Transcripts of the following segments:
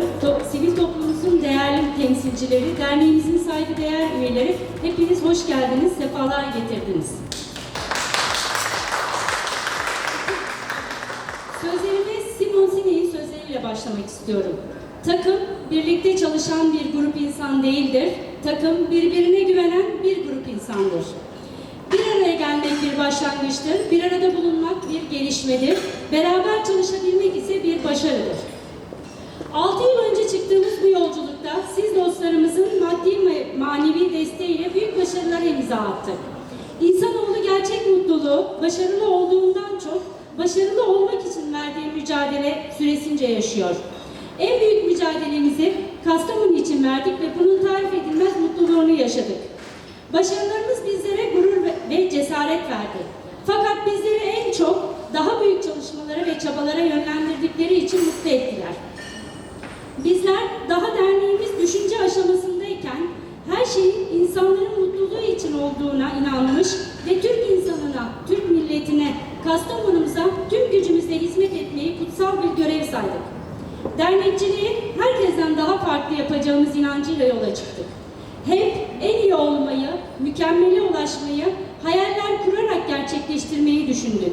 ediyorum. Top, sivil toplumumuzun değerli temsilcileri, derneğimizin saygıdeğer üyeleri, hepiniz hoş geldiniz, sefalar getirdiniz. Sözlerime Simon Sinek'in sözleriyle başlamak istiyorum. Takım, birlikte çalışan bir grup insan değildir. Takım, birbirine güvenen bir grup insandır. Bir araya gelmek bir başlangıçtır, bir arada bulunmak bir gelişmedir, beraber çalışabilmek ise bir başarıdır. 6 yıl önce çıktığımız bu yolculukta siz dostlarımızın maddi ve manevi desteğiyle büyük başarılara imza attık. İnsanoğlu gerçek mutluluğu başarılı olduğundan çok başarılı olmak için verdiği mücadele süresince yaşıyor. En büyük mücadelemizi Kastamonu için verdik ve bunun tarif edilmez mutluluğunu yaşadık. Başarılarımız bizlere gurur ve cesaret verdi. Fakat bizleri en çok daha büyük çalışmalara ve çabalara yönlendirdikleri için mutlu ettiler. Gücümüzle hizmet etmeyi kutsal bir görev saydık. Dernekçiliği herkesten daha farklı yapacağımız inancıyla yola çıktık. Hep en iyi olmayı, mükemmele ulaşmayı, hayaller kurarak gerçekleştirmeyi düşündük.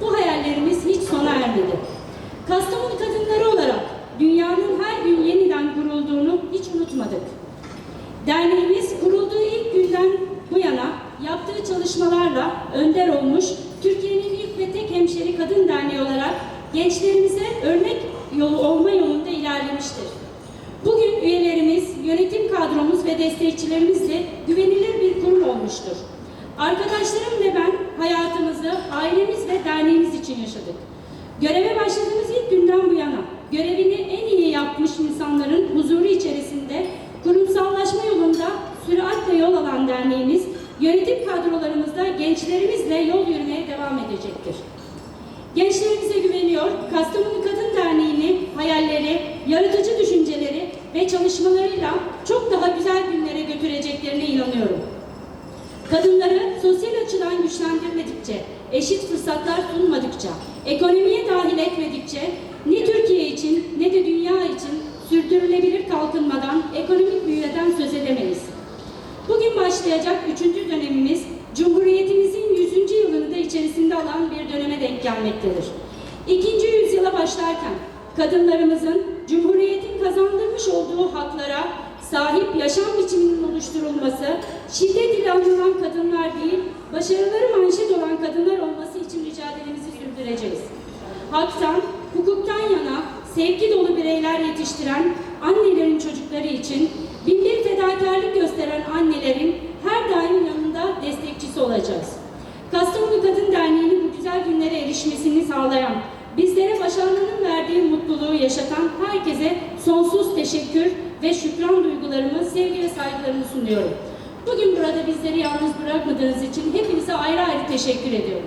Bu hayallerimiz hiç sona ermedi. Kastamonu kadınları olarak dünyanın her gün yeniden kurulduğunu hiç unutmadık. Derneğimiz kurulduğu ilk günden bu yana yaptığı çalışmalarla önder olmuş, Türkiye'nin hemşeri kadın derneği olarak gençlerimize örnek yolu olma yolunda ilerlemiştir. Bugün üyelerimiz, yönetim kadromuz ve destekçilerimizle güvenilir bir kurum olmuştur. Arkadaşlarım ve ben hayatımızı ailemiz ve derneğimiz için yaşadık. Göreve başladığımız ilk günden bu yana görevini en iyi yapmış insanların huzuru içerisinde kurumsallaşma yolunda süratle yol alan derneğimiz yönetim kadrolarımızda gençlerimizle yol yürümeye devam edecektir. Kastamonu Kadın Derneği'ni hayalleri, yaratıcı düşünceleri ve çalışmalarıyla çok daha güzel günlere götüreceklerine inanıyorum. Kadınları sosyal açıdan güçlendirmedikçe, eşit fırsatlar sunmadıkça, ekonomiye dahil etmedikçe ne Türkiye için ne de dünya için sürdürülebilir kalkınmadan, ekonomik büyüden söz edemeyiz. Bugün başlayacak üçüncü dönemimiz Cumhuriyetimizin 100. yılını da içerisinde alan bir döneme denk gelmektedir. Başlarken kadınlarımızın Cumhuriyetin kazandırmış olduğu haklara sahip yaşam biçiminin oluşturulması, şiddet ile kadınlar değil, başarıları manşet olan kadınlar olması için mücadelemizi sürdüreceğiz. Haktan, hukuktan yana sevgi dolu bireyler yetiştiren annelerin çocukları için binbir fedakarlık gösteren annelerin her daim yanında destekçisi olacağız. Kastamonu Kadın Derneği'nin bu güzel günlere erişmesini sağlayan, bizlere başarının verdiği mutluluğu yaşatan herkese sonsuz teşekkür ve şükran duygularımı, sevgi ve saygılarımı sunuyorum. Bugün burada bizleri yalnız bırakmadığınız için hepinize ayrı ayrı teşekkür ediyorum.